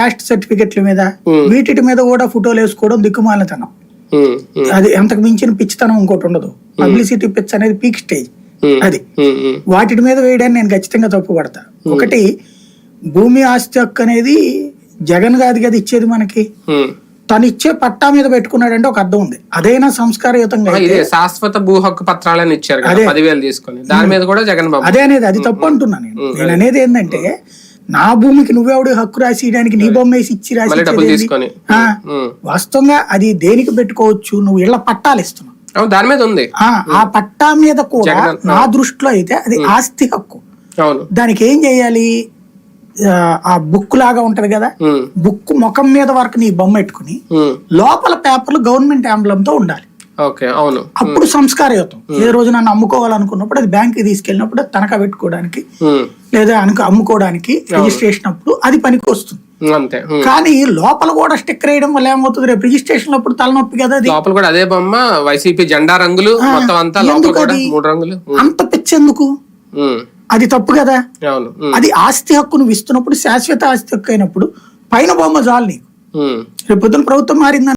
Cost సర్టిఫికెట్ల మీద. వీటి మీద కూడా ఫోటోలు వేసుకోవడం దిక్కుమాలతనం అది అంతకు మించిన పిచ్చితనం ఇంకోటి ఉండదు. పబ్లిసిటీ పిచ్ అనేది పీక్ స్టేజ్. అది. వాటి మీద వేయడాన్ని నేను ఖచ్చితంగా తప్పుపడతా ఒకటి భూమి ఆస్తి హక్కు అనేది జగన్ కాదు కదా ఇచ్చేది మనకి. తను ఇచ్చే పట్టా మీద పెట్టుకున్నాడంటే ఒక అర్థం ఉంది. అదైనా సంస్కారయుతంగా శాశ్వత భూ హక్కు పత్రాలని ఇచ్చారు. పదివేలు తీసుకొని. దాని మీద కూడా జగన్ బాబు అదే అనేది అది తప్పు అంటున్నా నేను. నేను అనేది ఏంటంటే నా భూమికి నువ్వెవడు హక్కు రాసి ఇయడానికి నీ బొమ్మ వేసి ఇచ్చి రాసి. వాస్తవంగా అది దేనికి పెట్టుకోవచ్చు? నువ్వు ఇళ్ళ పట్టాలు ఇస్తున్నావు. దాని మీద ఉంది. ఆ, పట్టా మీద కూడా నా దృష్టిలో అయితే అది ఆస్తి హక్కు. దానికి ఏం చేయాలి? ఆ, బుక్ లాగా ఉంటది కదా? బుక్ ముఖం మీద వరకు నీ బొమ్మ పెట్టుకుని లోపల పేపర్లు గవర్నమెంట్ ఆంబులం తో ఉండాలి. అవును. అప్పుడు సంస్కారయుతం. ఏ రోజు నన్ను అమ్ముకోవాలనుకున్నప్పుడు అది బ్యాంక్కి తీసుకెళ్ళినప్పుడు తనఖా పెట్టుకోవడానికి లేదా అనుకు అమ్ముకోవడానికి రిజిస్ట్రేషన్ అప్పుడు అది పనికి వస్తుంది అంతే. కానీ లోపల కూడా స్టిక్కర్ వేయడం వల్ల ఏమవుతుంది? రేపు రిజిస్ట్రేషన్ అప్పుడు తలనొప్పి కదా లోపల కూడా అదే బొమ్మ వైసీపీ జెండా రంగులు మొత్తం అంతా లోపల కూడా? మూడు రంగులు. అంత పిచ్చెందుకు? అది తప్పు కదా? అది ఆస్తి హక్కు నువ్వు ఇస్తున్నప్పుడు శాశ్వత ఆస్తి హక్కు అయినప్పుడు పైన బొమ్మ చాలు నీకు. రేపు పొద్దున ప్రభుత్వం మారింది